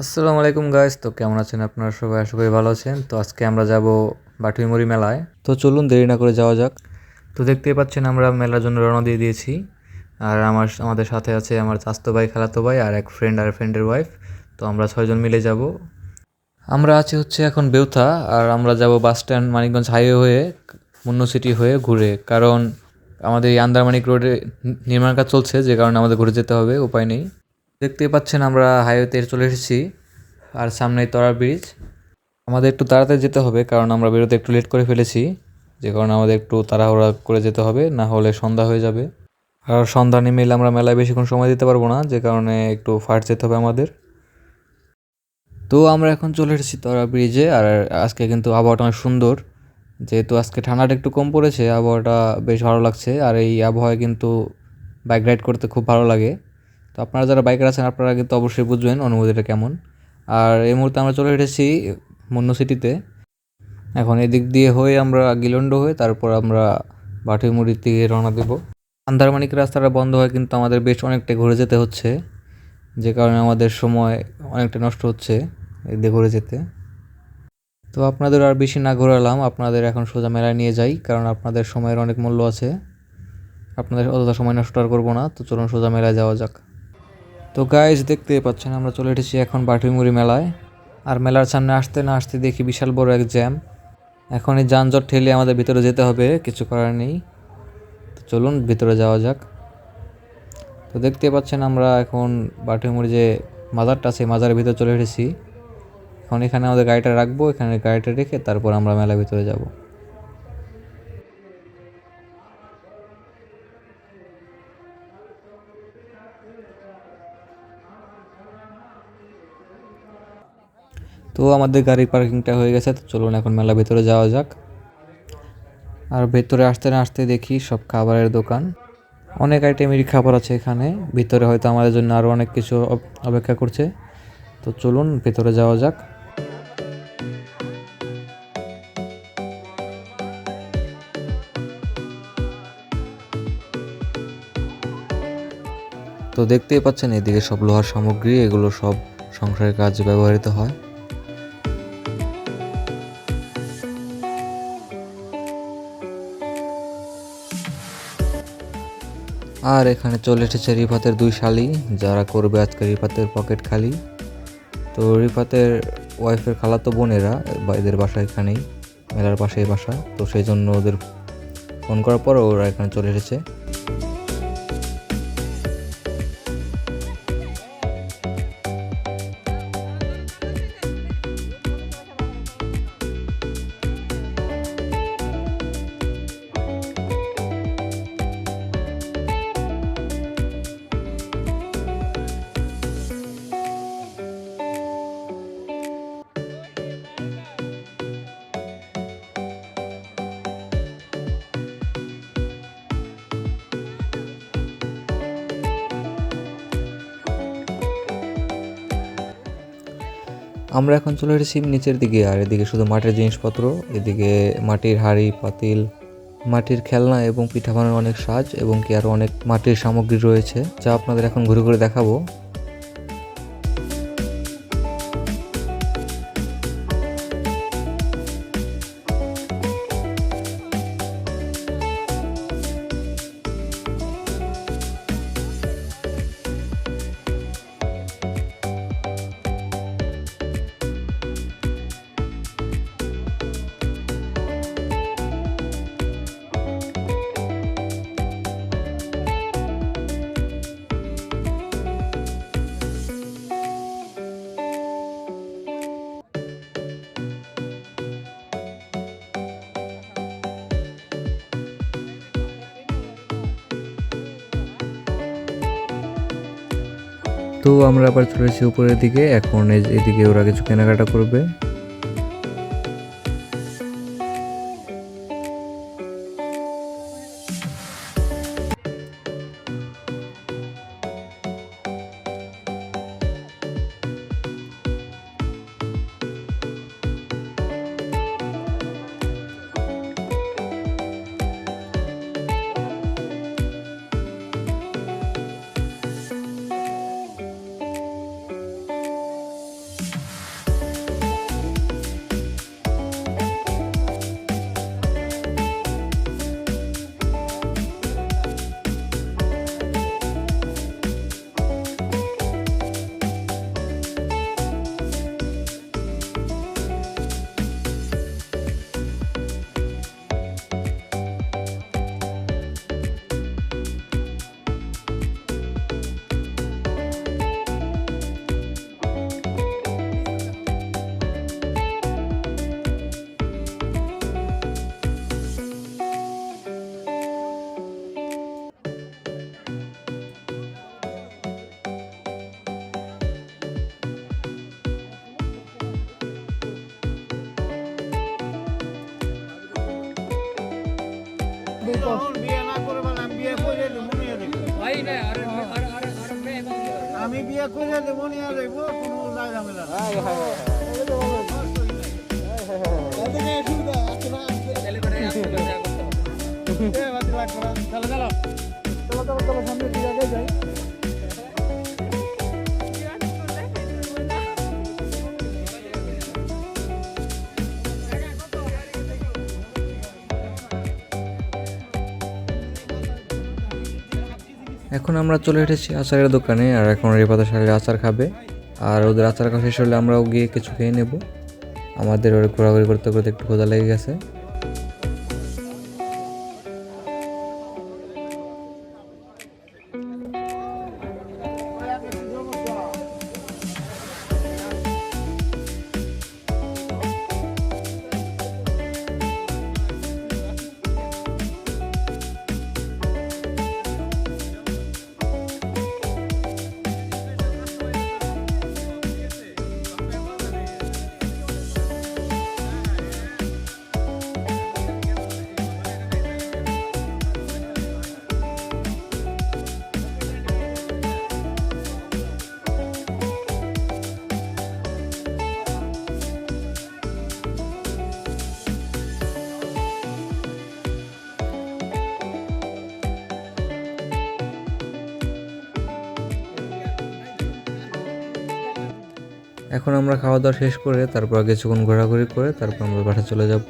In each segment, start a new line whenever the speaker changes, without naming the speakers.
আসসালামু আলাইকুম গাইস তো কেমন আছেন আপনারা সবাই? আশা করি ভালো আছেন। তো আজকে আমরা যাব বাটুইমুড়ি মেলায়। তো চলুন দেরি না করে যাওয়া যাক। তো দেখতেই পাচ্ছেন আমরা মেলার জন্য রওনা দিয়ে দিয়েছি। আর আমার, আমাদের সাথে আছে আমার চাস্তো ভাই, খালাতো ভাই আর এক ফ্রেন্ড আর ফ্রেন্ডের ওয়াইফ তো আমরা ছয়জন মিলে যাব। আমরা আছি হচ্ছে এখন বেউথা আর আমরা যাব বাস স্ট্যান্ড মানিকগঞ্জ হাইওয়ে হয়ে, মুন্ন সিটি হয়ে ঘুরে। কারণ আমাদের এই আন্দারমানিক রোডে নির্মাণ কাজ চলছে, যে কারণে আমাদের ঘুরে যেতে হবে, উপায় নেই। দেখতেই পাচ্ছেন আমরা হাইওয়েতে চলে এসেছি আর সামনেই তরা ব্রিজ আমাদের একটু তাড়াতাড়ি যেতে হবে কারণ আমরা বেরোতে একটু লেট করে ফেলেছি। যে কারণে আমাদের একটু তাড়াহুড়া করে যেতে হবে, না হলে সন্ধ্যা হয়ে যাবে। আর সন্ধ্যা নেমে এলে আমরা মেলায় বেশিক্ষণ সময় দিতে পারব না, যে কারণে একটু ফাট যেতে হবে আমাদের। তো আমরা এখন চলে এসেছি তরা ব্রিজে আর আজকে কিন্তু আবহাওয়াটা অনেক সুন্দর। যেহেতু আজকে ঠান্ডাটা একটু কম পড়েছে, আবহাওয়াটা বেশ ভালো লাগছে। আর এই আবহাওয়ায় কিন্তু বাইক রাইড করতে খুব ভালো লাগে। তো আপনারা যারা বাইকার আছেন, আপনারা কিন্তু অবশ্যই বুঝবেন অনুভূতিটা কেমন। আর এই মুহূর্তে আমরা চলে এসেছি মুন্ন সিটিতে। এখন এদিক দিয়ে হয়ে আমরা গিলন্ড হয়ে তারপর আমরা বাটুইমুড়ির দিকে রওনা দেব। আন্দারমানিক রাস্তাটা বন্ধ হয় কিন্তু আমাদের বেশ অনেকটা ঘুরে যেতে হচ্ছে, যে কারণে আমাদের সময় অনেকটা নষ্ট হচ্ছে এদিকে ঘুরে যেতে। তো আপনাদের আর বেশি না ঘোরালাম, আপনাদের এখন সোজা মেলায় নিয়ে যাই, কারণ আপনাদের সময়ের অনেক মূল্য আছে। আপনাদের অতটা সময় নষ্ট আর করব না, তো চলুন সোজা মেলায় যাওয়া যাক। তো গাইজ দেখতে পাচ্ছেন, আমরা চলে এসেছি এখন বাটুইমুড়ি মেলায়। আর মেলার সামনে আসতে না আসতে দেখি বিশাল বড় এক জ্যাম এখন এই যানজট ঠেলে আমাদের ভিতরে যেতে হবে, কিছু করার নেই। তো চলুন, ভিতরে যাওয়া যাক। তো দেখতে পাচ্ছেন, আমরা এখন বাটুইমুড়ি যে মাজারটা আছে মাজারের ভিতরে চলে এসেছি। এখন এখানে আমাদের গাড়িটা রাখব, এখানে গাড়িটা রেখে তারপর আমরা মেলার ভিতরে যাব। তো আমাদের গাড়ির পার্কিংটা হয়ে গেছে, তো চলুন এখন মেলা ভেতরে যাওয়া যাক। আর ভেতরে আসতে না আসতে দেখি সব খাবারের দোকান। অনেক আইটেমেরই খাবার আছে এখানে, ভিতরে হয়তো আমাদের জন্য আরও অনেক কিছু অপেক্ষা করছে। তো চলুন ভেতরে যাওয়া যাক। তো দেখতেই পাচ্ছেন, এদিকে সব লোহার সামগ্রী, এগুলো সব সংসারের কাজে ব্যবহৃত হয়। আর এখানে চলে এসেছে রিফাতের দুই শালি, যারা করবে আজকে রিফাতের পকেট খালি। তো রিফাতের ওয়াইফের খালাতো বোনেরা এদের বাসা এখানেই, মেলার পাশেই বাসা। তো সেই জন্য ওদের ফোন করার পর ওরা এখানে চলে এসেছে। আমরা এখন চলে এসেছি নিচের দিকে, আর এদিকে শুধু মাটির জিনিসপত্র, এদিকে মাটির হাড়ি, পাতিল, মাটির খেলনা এবং পিঠা বানানোর অনেক সাজ এবং কি আরও অনেক মাটির সামগ্রী রয়েছে, যা আপনাদের এখন ঘুরে ঘুরে দেখাবো। তো আমরা আবার চলেছি উপরের দিকে। এখন এদিকে ওরা কিছু কেনাকাটা করবে।
আমি বিয়ে করে দেবো নিয়ে দেবো কোনো ঝামেলা না। চলো চলো চলো চলো চলো সামনে দিয়ে যাই
এখন আমরা চলে এসেছি আচারের দোকানে, আর এখন রেপাতা শালের আচার খাবে। আর ওদের আচার খাওয়া শেষ হলে আমরাও গিয়ে কিছু খেয়ে নেব। আমাদের ঘোরাঘুরি করতে করতে একটু খোঁজা লেগে গেছে। এখন আমরা খাওয়া দাওয়া শেষ করে তারপর কিছুক্ষণ ঘোরাঘুরি করে তারপর আমরা বাসা চলে যাব।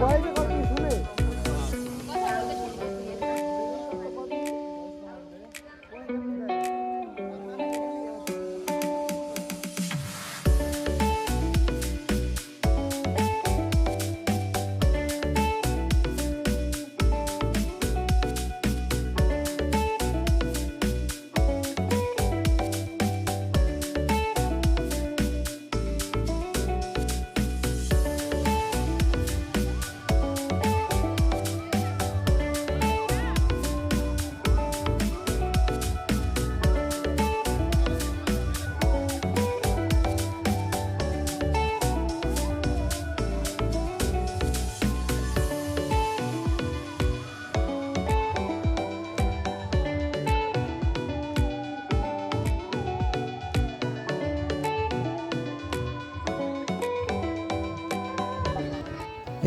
বয়স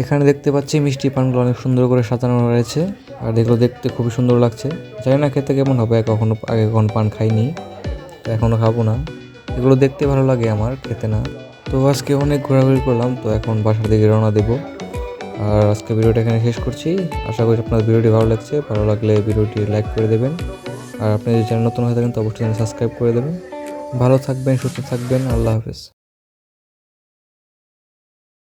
এখানে দেখতে পাচ্ছি মিষ্টি পানগুলো অনেক সুন্দর করে সাজানো রয়েছে। আর এগুলো দেখতে খুবই সুন্দর লাগছে। জানি না খেতে কেমন হবে কখনো আগে কখনো পান খাইনি, তো এখনও খাব না। এগুলো দেখতে ভালো লাগে আমার, খেতে না। তো আজকে অনেক ঘোরাঘুরি করলাম, তো এখন বাসার দিকে রওনা দেবো। আর আজকে ভিডিওটা এখানে শেষ করছি। আশা করি আপনার ভিডিওটি ভালো লাগছে। ভালো লাগলে ভিডিওটি লাইক করে দেবেন। আর আপনি যদি চ্যানেল নতুন হয়ে থাকেন, তো অবশ্যই সাবস্ক্রাইব করে দেবেন। ভালো থাকবেন, সুস্থ থাকবেন। আল্লাহ হাফেজ।